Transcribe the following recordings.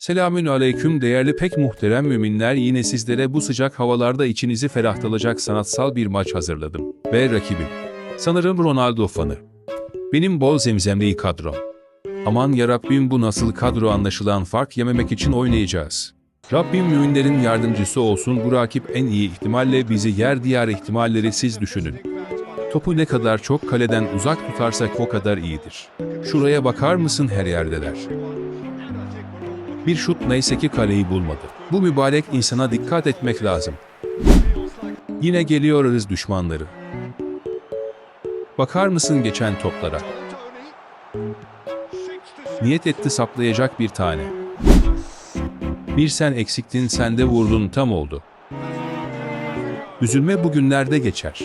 Selamün aleyküm değerli pek muhterem müminler yine sizlere bu sıcak havalarda içinizi ferahlatacak sanatsal bir maç hazırladım. Ve rakibim. Sanırım Ronaldo fanı. Benim bol zemzemli kadrom. Aman yarabbim bu nasıl kadro anlaşılan fark yememek için oynayacağız. Rabbim müminlerin yardımcısı olsun bu rakip en iyi ihtimalle bizi yer diğer ihtimalleri siz düşünün. Topu ne kadar çok kaleden uzak tutarsak o kadar iyidir. Şuraya bakar mısın her yerdeler. Bir şut neyse ki kaleyi bulmadı. Bu mübarek insana dikkat etmek lazım. Yine geliyoruz düşmanları. Bakar mısın geçen toplara? Niyet etti saplayacak bir tane. Bir sen eksiktin sen de vurdun tam oldu. Üzülme bugünlerde geçer.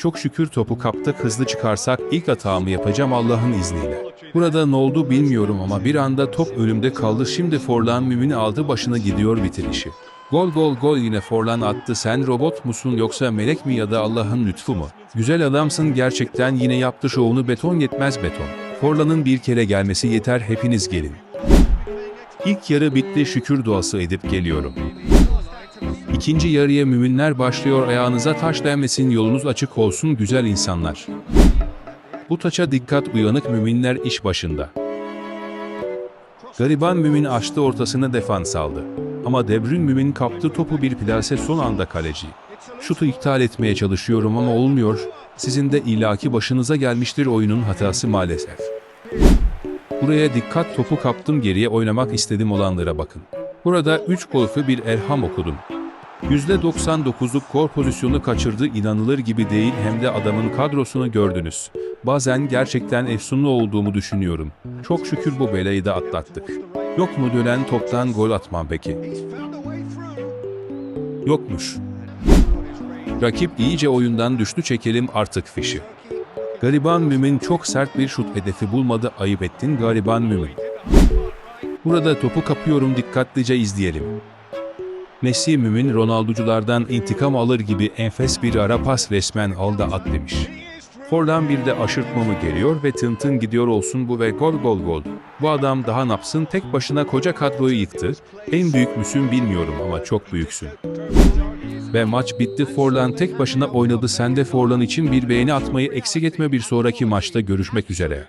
Çok şükür topu kaptık hızlı çıkarsak ilk hatamı yapacağım Allah'ın izniyle. Burada ne oldu bilmiyorum ama bir anda top önümde kaldı şimdi Forlan mümin aldı başına gidiyor bitirişi. Gol gol gol yine Forlan attı sen robot musun yoksa melek mi ya da Allah'ın lütfu mu? Güzel adamsın gerçekten yine yaptı şovunu beton yetmez beton. Forlan'ın bir kere gelmesi yeter hepiniz gelin. İlk yarı bitti şükür duası edip geliyorum. İkinci yarıya müminler başlıyor ayağınıza taş değmesin yolunuz açık olsun güzel insanlar. Bu taça dikkat uyanık müminler iş başında. Gariban mümin açtı ortasına defans aldı. Ama Debrün mümin kaptı topu bir plase son anda kaleci. Şutu iptal etmeye çalışıyorum ama olmuyor. Sizin de ilaki başınıza gelmiştir oyunun hatası maalesef. Buraya dikkat topu kaptım geriye oynamak istedim olanlara bakın. Burada 3 golfü bir elham okudum. %99'luk kor pozisyonu kaçırdı inanılır gibi değil hem de adamın kadrosunu gördünüz. Bazen gerçekten efsunlu olduğumu düşünüyorum. Çok şükür bu belayı da atlattık. Yok mu dönen toptan gol atmam peki? Yokmuş. Rakip iyice oyundan düştü çekelim artık fişi. Gariban Mümin çok sert bir şut hedefi bulmadı ayıp ettin Gariban Mümin. Burada topu kapıyorum dikkatlice izleyelim. Messi Mümin Ronaldoculardan intikam alır gibi enfes bir ara pas resmen al da at demiş. Forlan bir de aşırtma mı geliyor ve tın tın gidiyor olsun bu ve gol gol gol. Bu adam daha napsın tek başına koca kadroyu yıktı. En büyük müsün bilmiyorum ama çok büyüksün. Ve maç bitti Forlan tek başına oynadı sen de Forlan için bir beğeni atmayı eksik etme bir sonraki maçta görüşmek üzere.